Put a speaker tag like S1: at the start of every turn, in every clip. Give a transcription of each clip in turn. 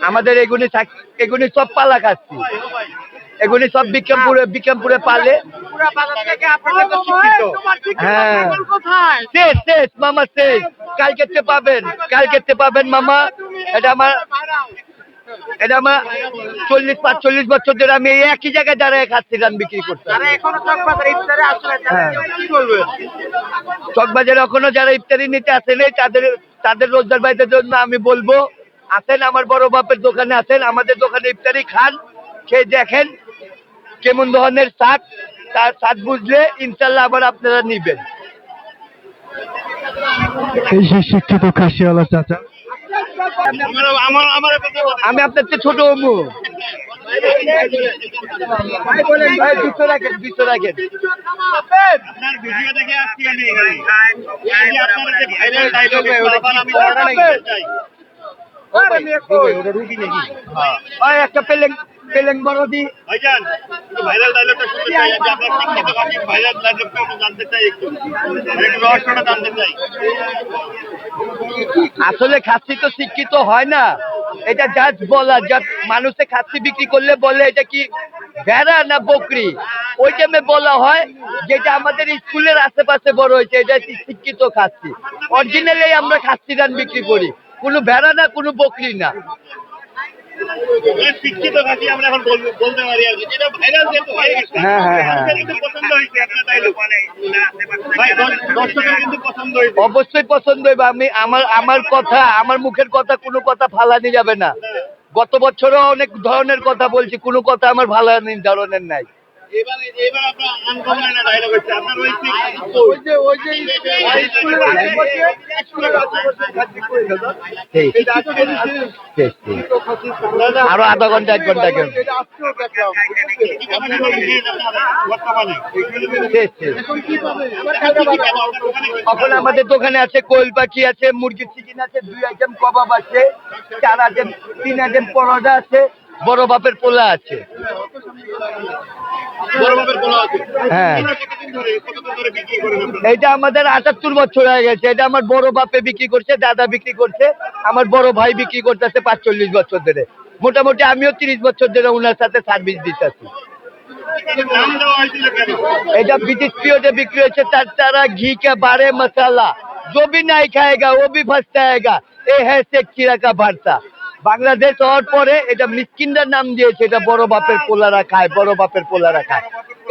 S1: আমাদের এগুনি এগুনি সব পালা খাচ্ছি। এগুলি সব বিক্রমপুরে বিক্রমপুরে পালে। হ্যাঁ। শেষ শেষ, মামা, শেষ। কালকেতে পাবেন কালকে পাবেন, মামা। এটা আমার এটা আমার চল্লিশ পাঁচচল্লিশ বছর ধরে আমি একই জায়গায় দাঁড়ায় খাচ্ছি বিক্রি করতে। হ্যাঁ। চকবাজারে এখনও যারা ইফতারি নিতে আসেন তাদের তাদের রোজগার বাইদের জন্য আমি বলব আসেন আমার বড় বাপের দোকানে আসেন আমাদের দোকানে ইফতারি খান খেয়ে দেখেন কেমন ধরনের স্বাদ তার স্বাদ বুঝলে ইনশাল্লাহ আবার আপনারা নিবেন।
S2: এই শিক্ষিত খাসিওয়ালা চাচা
S1: আমি আপনার চেয়ে ছোট অমু। ভাই, দুশো রাখেন দুশো রাখেন
S3: আপনার ভিডিও দেখে আসছি আমি এখানে এই যে আপনার যে ভাইরাল ডায়লগ আবার আমি জানতে চাই।
S1: ভাই একটা পেলেং বড়
S3: ভাইজান ভাইরাল ডায়লগটা শুনতে চাই যে শিক্ষিত ভাইরাল ডায়লগটা আমরা জানতে চাই একটু। রহস্যটা জানতে চাই।
S1: আসলে খাসি তো শিক্ষিত হয় না। এটা জাস্ট বলা যা মানুষে খাসি বিক্রি করলে বলে এটা কি ভেড়া না বকরি? ওই টাইমে বলা হয় যেটা আমাদের স্কুলের আশেপাশে বড় হয়েছে এটা শিক্ষিত খাসি। অরিজিনালি আমরা খাসি ধান বিক্রি করি। কোনো ভেড়া না কোনো বকরি না।
S3: শিক্ষিত কাছে আমরা এখন বলতে পারি আর কি। যেটা ভাইরাল যেহেতু হয়ে গেছে
S1: হ্যাঁ, হ্যাঁ, হ্যাঁ।
S3: পছন্দ হয়েছে আপনার
S1: অবশ্যই পছন্দ হবে আমি আমার আমার কথা আমার মুখের কথা কোনো কথা ফালানি যাবে না। গত বছরও অনেক ধরনের কথা বলছি কোনো কথা আমার ফালানি ধরনের নাই। আরও আধা ঘণ্টা এক ঘণ্টা। এখন আমাদের দোকানে আছে কোয়েল পাখি আছে মুরগির চিকেন আছে দুই আইটেম কবাব আছে চার আইটেম তিন আইটেম পরোটা আছে বড় বাপের পোলা আছে
S3: বড় বাপের বলা আছে
S1: হ্যাঁ।
S3: এটা কতদিন ধরে কতদিন ধরে বিক্রি করেন আপনারা?
S1: এটা আমাদের আটাত্তর বছর হয়ে গেছে এটা আমার বড় বাপে বিক্রি করছে দাদা বিক্রি করছে আমার বড় ভাই বিক্রি করতেছে পাঁচচল্লিশ বছর ধরে মোটামুটি আমিও তিরিশ বছর ধরে ওনার সাথে সার্ভিস দিতেছি
S3: এটার নাম দেওয়া হয়েছিল কেন
S1: এটা ব্রিটিশ পিরিয়ডে বিক্রি হয়েছে তার তারা ঘি কে বারে মশালা जो भी नहीं खाएगा वो भी फंसताएगा এ হ্যাঁ শেখ চিরাকা ভারতা বাংলাদেশ হওয়ার পরে এটা মিসকিনদের নাম দিয়েছে এটা বড় বাপের পোলারা খায় বড় বাপের পোলারা খায়।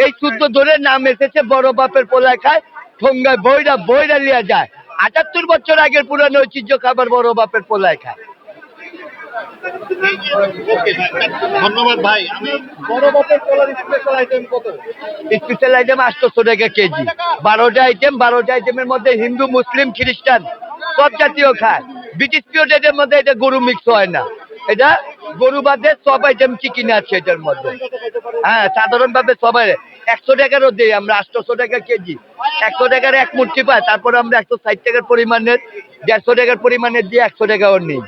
S1: এই সূত্র ধরে নাম এসেছে বড় বাপের পোলা খায় ঠোঙ্গায় বইরা বইরা লিয়া যায়। আটাত্তর বছর আগের পুরানো ঐতিহ্য খাবার বড় বাপের পোলায় খায়।
S3: ধন্যবাদ ভাই আমি
S1: স্পেশাল আইটেম আটশোশো টাকা কেজি। বারোটা আইটেম বারোটা আইটেমের মধ্যে হিন্দু মুসলিম খ্রিস্টান সব জাতীয় খায়। ব্রিটিশ পিরিয়ডের মধ্যে এটা গরু মিক্স হয় না। এটা গরু বাদে সব আইটেম চিকেন আছে এটার মধ্যে? হ্যাঁ সাধারণভাবে সবাই একশো টাকারও দিই আমরা আটশোশো টাকা কেজি। একশো টাকার এক মূর্তি পাই তারপরে আমরা একশো ষাট টাকার পরিমাণের, দেড়শো টাকার পরিমাণের দিয়ে একশো টাকাও নিই।